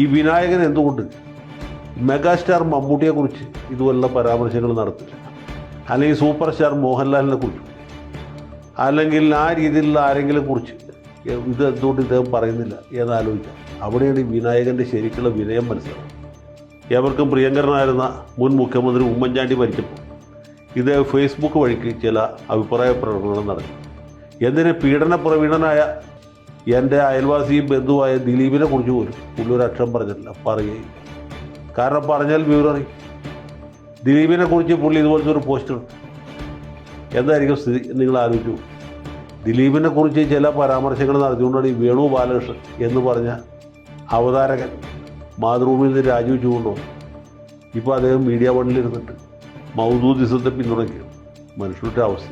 ഈ വിനായകൻ എന്തുകൊണ്ട് മെഗാസ്റ്റാർ മമ്മൂട്ടിയെക്കുറിച്ച് ഇതുപോലുള്ള പരാമർശങ്ങൾ നടത്തില്ല? അല്ലെങ്കിൽ സൂപ്പർ സ്റ്റാർ മോഹൻലാലിനെ കുറിച്ച്? അല്ലെങ്കിൽ ആ രീതിയിലുള്ള ആരെങ്കിലും കുറിച്ച്? ഇത് എന്തുകൊണ്ട് ഇദ്ദേഹം പറയുന്നില്ല എന്ന് ആലോചിക്കാം അവിടെയാണ് ഈ വിനായകന്റെ ശരിക്കുള്ള വിനയം മനസ്സിലാവും ഏവർക്കും പ്രിയങ്കരനായിരുന്ന മുൻ മുഖ്യമന്ത്രി ഉമ്മൻചാണ്ടി മരിച്ചപ്പോൾ ഇത് ഫേസ്ബുക്ക് വഴിക്ക് ചില അഭിപ്രായ പ്രകടനങ്ങൾ നടത്തി. എന്തിന് പീഡന പ്രവീണനായ എന്റെ അയൽവാസിയും ബന്ധുവായ ദിലീപിനെ കുറിച്ച് പോലും പുള്ളി ഒരു അക്ഷരം പറഞ്ഞിട്ടില്ല. പറയുകയും കാരണം പറഞ്ഞാൽ വിവരം അറിയും. ദിലീപിനെ കുറിച്ച് പുള്ളി ഇതുപോലത്തെ ഒരു പോസ്റ്റർ എന്തായിരിക്കും സ്ഥിതി? നിങ്ങൾ ആലോചിച്ചു ദിലീപിനെ കുറിച്ച് ചില പരാമർശങ്ങൾ നടത്തിക്കൊണ്ടാണ് ഈ വേണു ബാലകൃഷ്ണൻ എന്ന് പറഞ്ഞ അവതാരകൻ മാതൃഭൂമിയിൽ നിന്ന് രാജിവെച്ചുകൊണ്ടോ ഇപ്പോൾ അദ്ദേഹം മീഡിയ വണ്ണിലിരുന്നിട്ട് മൗദൂദിസത്തെ പിന്തുണയ്ക്കും മനുഷ്യരുടെ അവസ്ഥ.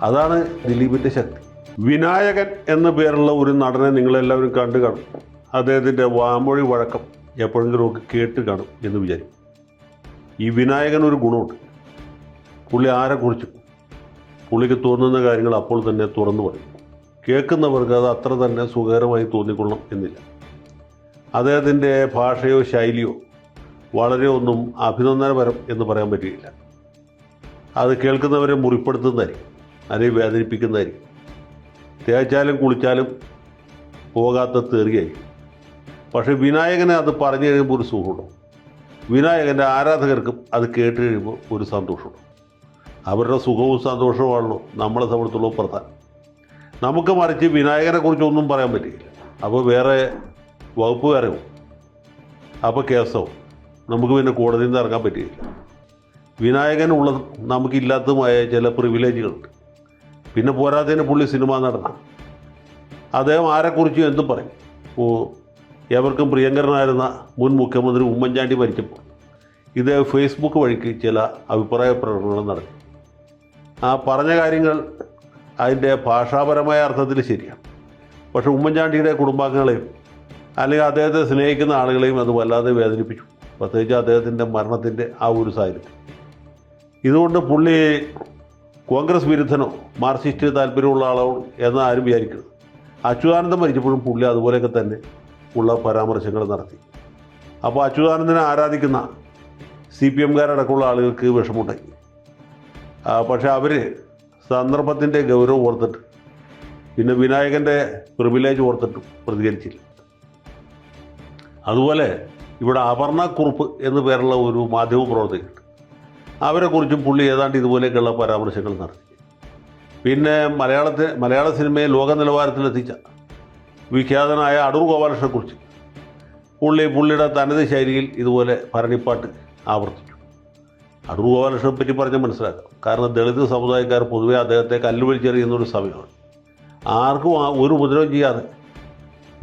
അതാണ് ദിലീപിന്റെ ശക്തി. വിനായകൻ എന്ന പേരുള്ള ഒരു നടനെ നിങ്ങളെല്ലാവരും കണ്ടു കാണും. അദ്ദേഹത്തിന്റെ വാമൊഴി വഴക്കം എപ്പോഴെങ്കിലും ഒക്കെ കേട്ട് കാണും എന്ന് വിചാരിക്കും. ഈ വിനായകൻ ഒരു ഗുണമുണ്ട്. പുള്ളി ആരെക്കുറിച്ചും പുള്ളിക്ക് തോന്നുന്ന കാര്യങ്ങൾ അപ്പോൾ തന്നെ തുറന്നു പറയും. കേൾക്കുന്നവർക്ക് അത് അത്ര തന്നെ സുഖകരമായി തോന്നിക്കൊള്ളണം എന്നില്ല. അദ്ദേഹത്തിന്റെ ഭാഷയോ ശൈലിയോ വളരെ ഒന്നും അഭിനന്ദനപരം എന്ന് പറയാൻ പറ്റുകയില്ല അത് കേൾക്കുന്നവരെ മുറിപ്പെടുത്തുന്നതായിരിക്കും അല്ലെങ്കിൽ വേദനിപ്പിക്കുന്നതായിരിക്കും. തേച്ചാലും കുളിച്ചാലും പോകാത്ത തെറിയായിരിക്കും പക്ഷേ വിനായകനെ അത് പറഞ്ഞു കഴിയുമ്പോൾ ഒരു സുഖമുണ്ടാവും വിനായകന്റെ ആരാധകർക്കും അത് കേട്ട് കഴിയുമ്പോൾ ഒരു സന്തോഷമുണ്ട്. അവരുടെ സുഖവും സന്തോഷവുമാണല്ലോ നമ്മളെ സംബന്ധിച്ചുള്ള പ്രധാനം. നമുക്ക് മറിച്ച് വിനായകനെ കുറിച്ചൊന്നും പറയാൻ പറ്റില്ല. അപ്പോൾ വേറെ വകുപ്പ് പോകും അപ്പോൾ കേസോ? നമുക്ക് പിന്നെ കോടതിയിൽ നിന്ന് ഇറങ്ങാൻ പറ്റിയില്ല വിനായകനുള്ള നമുക്കില്ലാത്തതുമായ ചില പ്രിവിലേജുകളുണ്ട് പിന്നെ പോരാത്തതിന് പുള്ളി സിനിമ നടന്നു അദ്ദേഹം ആരെക്കുറിച്ചും എന്തും പറയും. ഓ ഏവർക്കും പ്രിയങ്കരനായിരുന്ന മുൻ മുഖ്യമന്ത്രി ഉമ്മൻചാണ്ടി മരിച്ചപ്പോൾ ഇദ്ദേഹം ഫേസ്ബുക്ക് വഴിക്ക് ചില അഭിപ്രായ പ്രകടനങ്ങൾ നടത്തി. ആ പറഞ്ഞ കാര്യങ്ങൾ അതിന്റെ ഭാഷാപരമായ അർത്ഥത്തിൽ ശരിയാണ്. പക്ഷേ ഉമ്മൻചാണ്ടിയുടെ കുടുംബാംഗങ്ങളെയും അല്ലെങ്കിൽ അദ്ദേഹത്തെ സ്നേഹിക്കുന്ന ആളുകളെയും അത് വല്ലാതെ വേദനിപ്പിച്ചു. പ്രത്യേകിച്ച് അദ്ദേഹത്തിന്റെ മരണത്തിന്റെ ആ ഒരു സാഹചര്യം ഇതുകൊണ്ട് പുള്ളി കോൺഗ്രസ് വിരുദ്ധനോ മാർക്സിസ്റ്റ് താല്പര്യമുള്ള ആളോ എന്ന് ആരും വിചാരിക്കുന്നത് അച്യുതാനന്ദൻ മരിച്ചപ്പോഴും പുള്ളി അതുപോലെയൊക്കെ തന്നെ ഉള്ള പരാമർശങ്ങൾ നടത്തി. അപ്പോൾ അച്യുതാനന്ദനെ ആരാധിക്കുന്ന സി പി എംകാരടക്കമുള്ള ആളുകൾക്ക് വിഷമുണ്ടായി പക്ഷേ അവർ സന്ദർഭത്തിന്റെ ഗൗരവം ഓർത്തിട്ട് പിന്നെ വിനായകന്റെ പ്രിവിലേജ് ഓർത്തിട്ടും പ്രതികരിച്ചില്ല. അതുപോലെ ഇവിടെ അപർണ കുറുപ്പ് എന്ന് പേരുള്ള ഒരു മാധ്യമ പ്രവർത്തകരുണ്ട്. അവരെക്കുറിച്ചും പുള്ളി ഏതാണ്ട് ഇതുപോലെയൊക്കെയുള്ള പരാമർശങ്ങൾ നടത്തി. പിന്നെ മലയാളത്തെ മലയാള സിനിമയെ ലോക നിലവാരത്തിലെത്തിച്ച വിഖ്യാതനായ അടൂർ ഗോപാലകൃഷ്ണനെക്കുറിച്ച് പുള്ളി പുള്ളിയുടെ തനത് ശൈലിയിൽ ഇതുപോലെ ഭരണിപ്പാട്ട് ആവർത്തിച്ചു. അടൂർ ഗോപാലകൃഷ്ണനെ പറ്റി പറഞ്ഞാൽ മനസ്സിലാക്കാം. കാരണം ദളിത് സമുദായക്കാർ പൊതുവെ അദ്ദേഹത്തെ കല്ലുവലിച്ചെറിയുന്ന ഒരു സമയമാണ്. ആർക്കും ഒരു ഉപദ്രവം ചെയ്യാതെ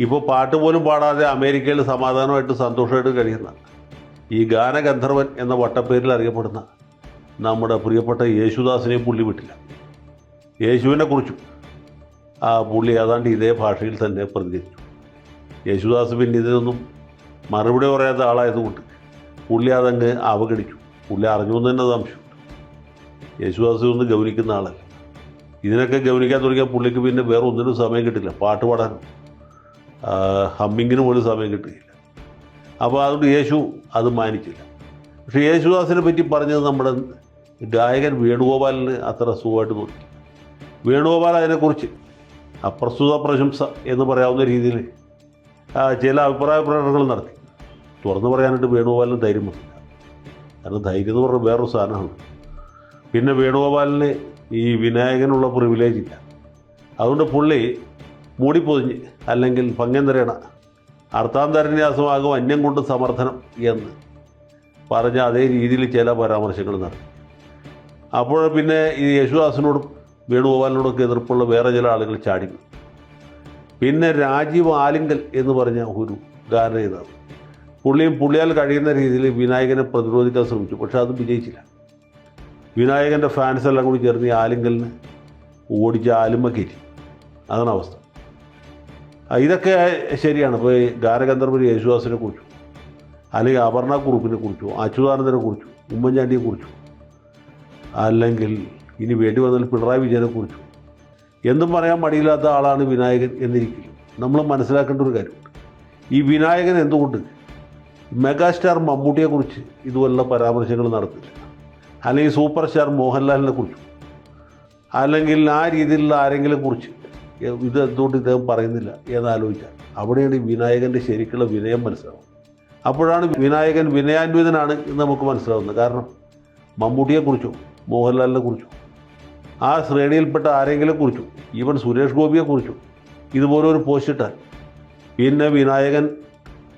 ഇപ്പോൾ പാട്ട് പോലും പാടാതെ അമേരിക്കയിൽ സമാധാനമായിട്ട് സന്തോഷമായിട്ട് കഴിയുന്ന ഈ ഗാനഗന്ധർവൻ എന്ന വട്ടപ്പേരിൽ അറിയപ്പെടുന്ന നമ്മുടെ പ്രിയപ്പെട്ട യേശുദാസിനെ പുള്ളി വിട്ടില്ല. യേശുവിനെ കുറിച്ചും. ആ പുള്ളി ഏതാണ്ട് ഇതേ ഭാഷയിൽ തന്നെ പ്രതികരിച്ചു. യേശുദാസ് പിന്നെ ഇതിനൊന്നും മറുപടി പറയാത്ത ആളായതുകൊണ്ട് പുള്ളി അതങ്ങ് അവഗണിച്ചു. പുള്ളി അറിഞ്ഞു തന്നെ സംശയമുണ്ട്. യേശുദാസ് ഒന്ന് ഗൗനിക്കുന്ന ആളല്ല. ഇതിനൊക്കെ ഗൗനിക്കാൻ തുടങ്ങിയാൽ പുള്ളിക്ക് പിന്നെ വേറെ ഒന്നിനും സമയം കിട്ടില്ല. പാട്ട് പാടാനും ഹമ്മിങ്ങിന് പോലും സമയം കിട്ടുകയില്ല. അപ്പോൾ അതുകൊണ്ട് യേശു അത് മാനിച്ചില്ല. പക്ഷേ യേശുദാസിനെ പറ്റി പറഞ്ഞത് നമ്മുടെ ഗായകൻ വേണുഗോപാലിന് അത്ര സുഖമായിട്ട് തോന്നി. വേണുഗോപാൽ അതിനെക്കുറിച്ച് അപ്രസ്തുത പ്രശംസ എന്ന് പറയാവുന്ന രീതിയിൽ ചില അഭിപ്രായ പ്രകടനങ്ങൾ നടത്തി. തുറന്നു പറയാനായിട്ട് വേണുഗോപാലിന് ധൈര്യം വന്നില്ല. കാരണം ധൈര്യം എന്ന് പറഞ്ഞാൽ വേറൊരു സാധനമാണ്. പിന്നെ വേണുഗോപാലിന് ഈ വിനായകനുള്ള പ്രിവിലേജ് ഇല്ല. അതുകൊണ്ട് പുള്ളി മൂടിപ്പൊതിഞ്ഞ് അല്ലെങ്കിൽ പങ്ങന്തരേണ അർത്ഥാന്തരന്യാസമാകും അന്യം കൊണ്ട് സമർത്ഥനം എന്ന് പറഞ്ഞ അതേ രീതിയിൽ ചില പരാമർശങ്ങൾ നടത്തി. അപ്പോൾ പിന്നെ ഈ യേശുദാസിനോടും വേണുഗോപാലിനോടൊക്കെ എതിർപ്പുള്ള വേറെ ചില ആളുകൾ ചാടി. പിന്നെ രാജീവ് ആലിങ്കൽ എന്ന് പറഞ്ഞ ഒരു ഗാന ഇതാണ് പുള്ളിയും പുള്ളിയാൽ കഴിയുന്ന രീതിയിൽ വിനായകനെ പ്രതിരോധിക്കാൻ ശ്രമിച്ചു. പക്ഷെ അത് വിജയിച്ചില്ല. വിനായകന്റെ ഫാൻസ് എല്ലാം കൂടി ചേർന്ന് ഈ ആലിങ്കലിന് ഓടിച്ച് ആലുമ കയറ്റി. അതാണ് അവസ്ഥ. ഇതൊക്കെ ശരിയാണ്. ഇപ്പോൾ ഗാനഗന്ധർവൻ യേശുദാസിനെ കുറിച്ചു അല്ലെങ്കിൽ അപർണ കുറുപ്പിനെ കുറിച്ചു അച്യുതാനന്ദനെ കുറിച്ചു ഉമ്മൻചാണ്ടിയെ കുറിച്ചു. അല്ലെങ്കിൽ ഇനി വേണ്ടി വന്നാൽ പിണറായി കുറിച്ചു എന്തും പറയാൻ മടിയില്ലാത്ത ആളാണ് വിനായകൻ എന്നിരിക്കും നമ്മൾ മനസ്സിലാക്കേണ്ട ഒരു കാര്യമുണ്ട് ഈ വിനായകൻ എന്തുകൊണ്ട് മെഗാസ്റ്റാർ മമ്മൂട്ടിയെക്കുറിച്ച് ഇതുപോലുള്ള പരാമർശങ്ങൾ നടത്തില്ല? അല്ലെങ്കിൽ സൂപ്പർ സ്റ്റാർ മോഹൻലാലിനെ കുറിച്ചും? അല്ലെങ്കിൽ ആ രീതിയിലുള്ള ആരെങ്കിലും കുറിച്ച്? ഇത് എന്തുകൊണ്ട് ഇദ്ദേഹം പറയുന്നില്ല എന്നാലോചിച്ചാൽ അവിടെയാണ് ഈ വിനായകന്റെ ശരിക്കുള്ള വിനയം മനസ്സിലാവുന്നത്. അപ്പോഴാണ് വിനായകൻ വിനയാന്വിതനാണ് എന്ന് നമുക്ക് മനസ്സിലാവുന്നത്. കാരണം മമ്മൂട്ടിയെക്കുറിച്ചോ മോഹൻലാലിനെ കുറിച്ചു. ആ ശ്രേണിയിൽപ്പെട്ട ആരെങ്കിലും കുറിച്ചു. ഈവൻ സുരേഷ് ഗോപിയെ കുറിച്ചു. ഇതുപോലെ ഒരു പോസ്റ്റിട്ടാൽ പിന്നെ വിനായകൻ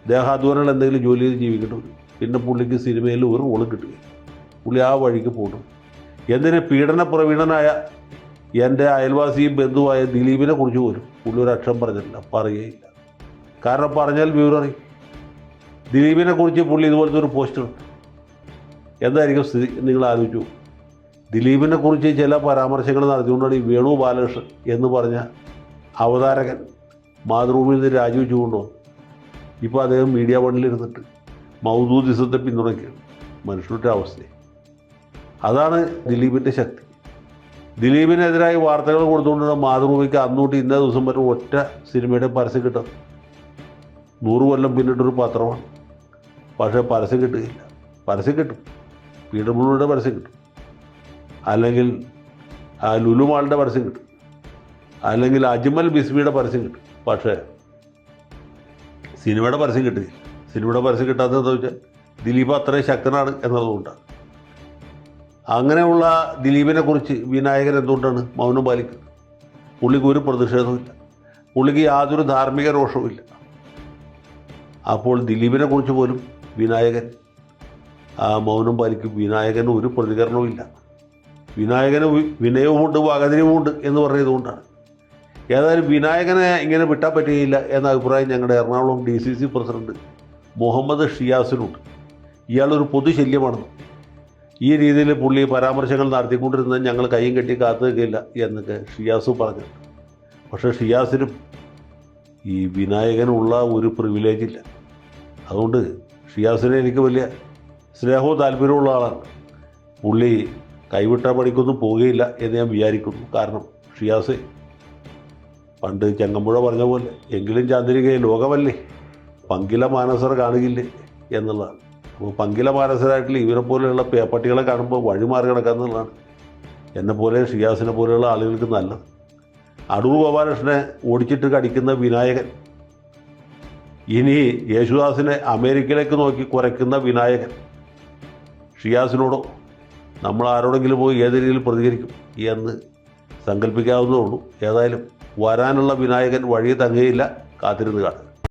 ദേഹാധ്വാനങ്ങൾ എന്തെങ്കിലും ജോലി ചെയ്ത് ജീവിക്കേണ്ടി പിന്നെ പുള്ളിക്ക് സിനിമയിൽ ഒരു റോളും കിട്ടുക പുള്ളി ആ വഴിക്ക് പോകും എന്തിന് പീഡന പ്രവീണനായ എന്റെ അയൽവാസിയും ബന്ധുവായ ദിലീപിനെ കുറിച്ച് പോലും പുള്ളി ഒരു അക്ഷരം പറഞ്ഞിട്ടില്ല. പറയുകയില്ല. കാരണം പറഞ്ഞാൽ വിവരം അറിയും. ദിലീപിനെ കുറിച്ച് പുള്ളി ഇതുപോലത്തെ ഒരു പോസ്റ്റർ എന്തായിരിക്കും സ്ഥിതി? നിങ്ങൾ ആലോചിച്ചു ദിലീപിനെ കുറിച്ച് ചില പരാമർശങ്ങൾ നടത്തിക്കൊണ്ടാണ് ഈ വേണു ബാലകൃഷ്ണൻ എന്ന് പറഞ്ഞ അവതാരകൻ മാതൃഭൂമിയിൽ നിന്ന് രാജിവെച്ചു കൊണ്ടുവന്നു ഇപ്പോൾ അദ്ദേഹം മീഡിയ വണ്ണിലിരുന്നിട്ട് മൗദൂദിസത്തെ പിന്തുണയ്ക്കുകയാണ്. മനുഷ്യരുടെ അവസ്ഥ അതാണ് ദിലീപിന്റെ ശക്തി. ദിലീപിനെതിരായി വാർത്തകൾ കൊടുത്തുകൊണ്ടുള്ള മാതൃഭൂമിക്ക് അന്നൂട്ട് ഇന്നേ ദിവസം വരെ ഒറ്റ സിനിമയുടെ പരസ്യം കിട്ടും നൂറ് കൊല്ലം പിന്നിട്ടൊരു പത്രമാണ്. പക്ഷേ പരസ്യം കിട്ടുകയില്ല. പരസ്യം കിട്ടും. പി ഡബ്ല്യൂയുടെ പരസ്യം കിട്ടും. അല്ലെങ്കിൽ ആ ലുലുമാളിന്റെ പരസ്യം കിട്ടും. അല്ലെങ്കിൽ അജ്മൽ ബിസ്മിയുടെ പരസ്യം കിട്ടും. പക്ഷേ സിനിമയുടെ പരസ്യം കിട്ടില്ല. സിനിമയുടെ പരസ്യം കിട്ടാത്തതെന്ന് വെച്ചാൽ ദിലീപ് അത്രയും ശക്തനാണ് എന്നതുകൊണ്ടാണ് അങ്ങനെയുള്ള ദിലീപിനെ കുറിച്ച് വിനായകൻ എന്തുകൊണ്ടാണ് മൗനം പാലിക്കുന്നത്? പുള്ളിക്ക് ഒരു പ്രതിഷേധമില്ല പുള്ളിക്ക് യാതൊരു ധാർമ്മിക രോഷവുമില്ല. അപ്പോൾ ദിലീപിനെ കുറിച്ച് പോലും വിനായകൻ മൗനം പാലിക്കും വിനായകന് ഒരു പ്രതികരണവുമില്ല. വിനായകന് വിനയവുമുണ്ട് വകതിരിവുമുണ്ട് എന്ന് പറഞ്ഞതുകൊണ്ടാണ്. ഏതായാലും വിനായകനെ ഇങ്ങനെ വിട്ടാൻ പറ്റുകയില്ല എന്ന അഭിപ്രായം ഞങ്ങളുടെ Ernakulam D C C president Muhammad ഷിയാസിനുണ്ട്. ഇയാളൊരു പൊതുശല്യമാണെന്ന് ഈ രീതിയിൽ പുള്ളി പരാമർശങ്ങൾ നടത്തിക്കൊണ്ടിരുന്നത് ഞങ്ങൾ കൈയും കെട്ടി കാത്തു നിൽക്കില്ല എന്നൊക്കെ ഷിയാസ് പറഞ്ഞു പക്ഷേ ഷിയാസിനും ഈ വിനായകനുള്ള ഒരു പ്രിവിലേജ് ഇല്ല. അതുകൊണ്ട് ഷിയാസിനെ എനിക്ക് വലിയ സ്നേഹവും താല്പര്യമുള്ള ആളാണ്. പുള്ളി കൈവിട്ട പണിക്കൊന്നും പോവുകയില്ല എന്ന് ഞാൻ വിചാരിക്കുന്നു. കാരണം ഷിയാസ് പണ്ട് ചെങ്ങമ്പുഴ പറഞ്ഞ പോലെ എങ്കിലും ചാന്ദ്രികയെ ലോകമല്ലേ? പങ്കില മാനസർ കാണുകയില്ലേ എന്നുള്ളതാണ്. അപ്പോൾ പങ്കില മാനസരായിട്ടുള്ള ഇവരെ പോലെയുള്ള പേപ്പട്ടികളെ കാണുമ്പോൾ വഴിമാറി കിടക്കാന്നുള്ളതാണ് പോലെ ഷിയാസിനെ പോലെയുള്ള ആളുകൾക്ക് നല്ലത്. അടൂർ ഗോപാലകൃഷ്ണനെ ഓടിച്ചിട്ട് കടിക്കുന്ന വിനായകൻ. ഇനി യേശുദാസിനെ അമേരിക്കയിലേക്ക് നോക്കി കുറയ്ക്കുന്ന വിനായകൻ. ഷിയാസിനോടോ നമ്മൾ ആരോടെങ്കിലും പോയി ഏത് രീതിയിൽ പ്രതികരിക്കും എന്ന് സങ്കല്പിക്കാവുന്നതേ ഉള്ളൂ. ഏതായാലും വരാനുള്ള വിനായകൻ വഴി തങ്ങുകയില്ല കാത്തിരുന്ന് കാണുക.